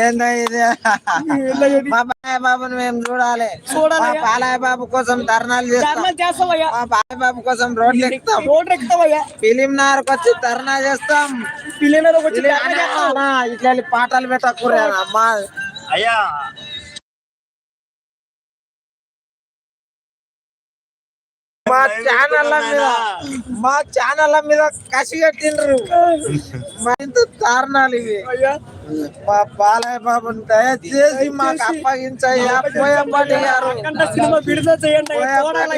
ఏందో ఇది? మా బాలయ్య బాబుని మేము చూడాలి. చూడాలి. బాలయ్య బాబు కోసం ధర్నాలు చేస్తాం. మా బాలయ్య బాబు కోసం రోడ్లు ఎక్కుతాం. రోడ్డు ఎక్కుతావయ్యా ఫిలిం నార్కి వచ్చి ధర్నా చేస్తాం. ఫిలిం ఇట్లా పాటలు పెట్టకూడదు అమ్మా. అయ్యా. మా ఛానళ్ళ మీద మా ఛానళ్ళ మీద కసి కట్టిండ్రు. మా ఇంత దారుణాలు ఇవి. అయ్యా. మా బాలయ్య బాబుని దయచేసి మాకు అప్పగించయ్యా. పోయపాటి గారు సినిమా విడుదల చేయండి.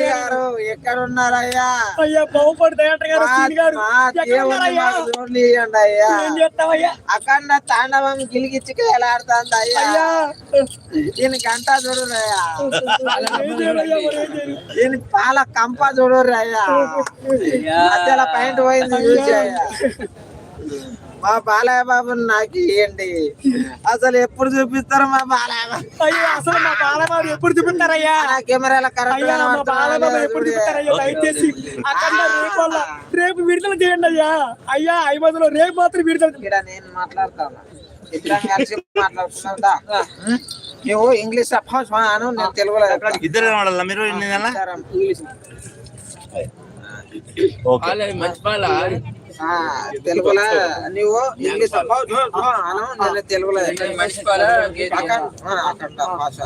గారు ఎక్కడ ఉన్నారయ్యా అయ్యా. బాగుపడి అఖండ తాండవం గిలిగిచ్చికి ఎలాడుతుంది అయ్యా. అయ్యా. దీని గంట చూడురయ్యా? దీని పాల కంప చూడుర్రి అయ్యా. మధ్యలో పాయింట్ పోయింది చూసి అయ్యా మా బాలయ్య బాబుని నాకు ఇవ్వండి అసలు ఎప్పుడు చూపిస్తారు మా బాలయ్య బాబు అయ్యా అసలు మా బాలబాబు ఎప్పుడు చూపిస్తారయ్యా? నా కెమెరాలో కరెక్ట్ అయ్యా మా బాలబాబు ఎప్పుడు చూపిస్తారయ్యా? దయచేసి అక్కడ రేపు విడుదల చేయండి అయ్యా. అయ్యా ఐదు రేపు మాత్రం విడుదల ఇక్కడ నేను మాట్లాడతాను. కలిసి మాట్లాడుతున్నా నువ్వు ఇంగ్లీష్ అను నేను తెలుగులో. ఇద్దరు మీరు సరే. ఓకే. ఆ, తెలుగులో? నువ్వు ఇంగ్లీష్ నేను తెలుగులో అక్కడ భాష.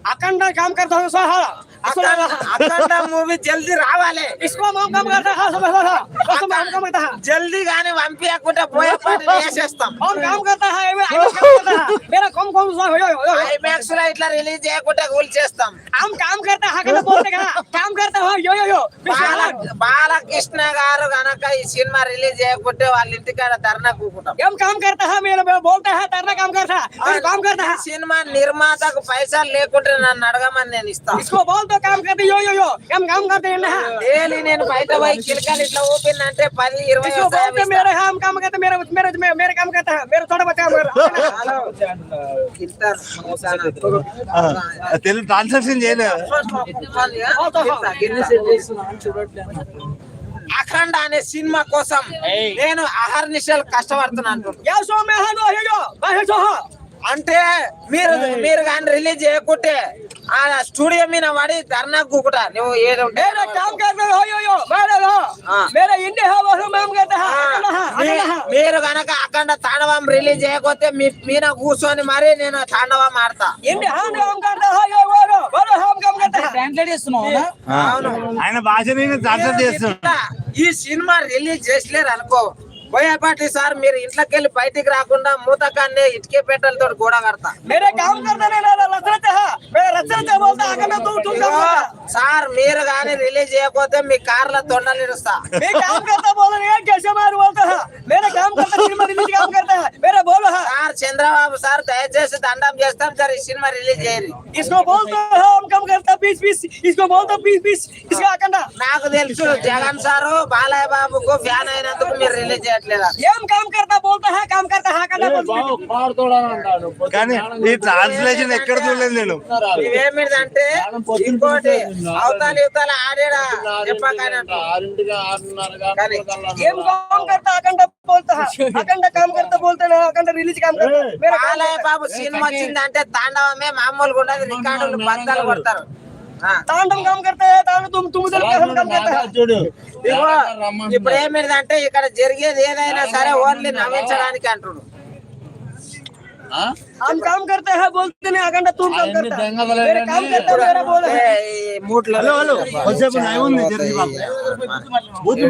అను. अखंड काम करता हूँ सहा అక్కడ అక్కడ మూవీ జల్దీ రావాలి इसको हम काम करता है सब सब सब हम काम करता है జల్దీ కానీ పంపించకుండా పోయే పాటి వేసేస్తాం हम काम करता है मैं IMAX काम करता है मेरा कम कम सा हो हो हो ఐమాక్స్ లో ఇట్లా రిలీజ్ చేయకుండా కూల్ చేస్తాం हम काम करता है कहते बोलते का काम करता है यो यो यो బాల బాలకృష్ణ గారు గనక ఈ సినిమా రిలీజ్ చేయకుంటే వాళ్ళ ఇంటికాడ ధర్నా కూకుంటాం हम काम करता है मेरा मेरा बोलता है तरना काम करता है मैं काम करता है సినిమా నిర్మాతకు పైసలు లేకుంటే నన్ను అడగమని నేను ఇస్తాను इसको बोल तो काम करते यो यो यो हम काम करते हैं ना డైలీ నేను బయట పోయి కిలకలు ఇట్లా ఊపిన అంటే పది ఇరవై इसको बोलते मेरे हम काम करते मेरे मेरे मेरे मेरे काम करता है मेरा थोड़ा बहुत काम करता है హలో ఇస్తాను మోసానా. తెలుగు ట్రాన్సాక్షన్ చేయలేదు అఖండ అనే సినిమా కోసం నేను అహర్నిశలు కష్టపడుతున్నాను या सो में है नो यो यो बाहर सो हो అంటే మీరు మీరు కానీ రిలీజ్ చేయకుంటే ఆ స్టూడియో మీద వాడి ధర్నా కూకుటా. నువ్వు ఏదంటే మీరు కనుక అక్కడ తాండవం రిలీజ్ చేయకపోతే మీద కూర్చొని మరి నేను తాండవం ఆడతా. ఈ సినిమా రిలీజ్ చేసలేరు అనుకో. పోయేపాటి సార్ మీరు ఇంట్లోకి వెళ్ళి బయటికి రాకుండా మూతకాన్ని ఇటుకే పెట్టలతో గోడ కడతా. సార్ మీరు గాని రిలీజ్ చేయకపోతే మీ కార్ల తొండలు ఇరుస్తా. సార్ చంద్రబాబు సార్ దయచేసి దండం చేస్తాం సార్ ఈ సినిమా రిలీజ్ చేయండి నాకు తెలుసు జగన్ సార్ బాలయ్య బాబుకు ఫ్యాన్ అయినందుకు మీరు రిలీజ్ చేయండి. ఏం కామ్ కర్తా బోల్తా హా కామ్ కర్తా హా కన్నా కానీ ఈ ట్రాన్స్లేషన్ ఎక్కడ చూడలేదు నేను. అంటే ఇంకోటి అవతాల యువతాల ఆడేడా ఏం కామ్ కర్తా బోల్తా కామ్ కర్తా బోల్తా రిలీజ్ కామ్ కర్తా. బాబు సినిమా వచ్చిందంటే తాండవమే మామూలుగా ఉండదు. రికార్డులు బంధాలు కొడతారు. ఆ. तांडव काम करते हैं तांडव तुम तुम उधर का हम काम करते हैं చూడు ఇదిగో, ఇప్పుడు ఏమిటంటే ఇక్కడ జరిగేది ఏదైనా సరే ఓన్లీ నవ్వించడానికి అంటుడు हम काम करते हैं बोलते नहीं अकंडा तुम काम करता है मेरे काम करता है मेरा बोल ఏ, है ఈ మూట్లో హలో హలో కొద్దిసేపు నయం ఉంది జరిగి బాబు బూత్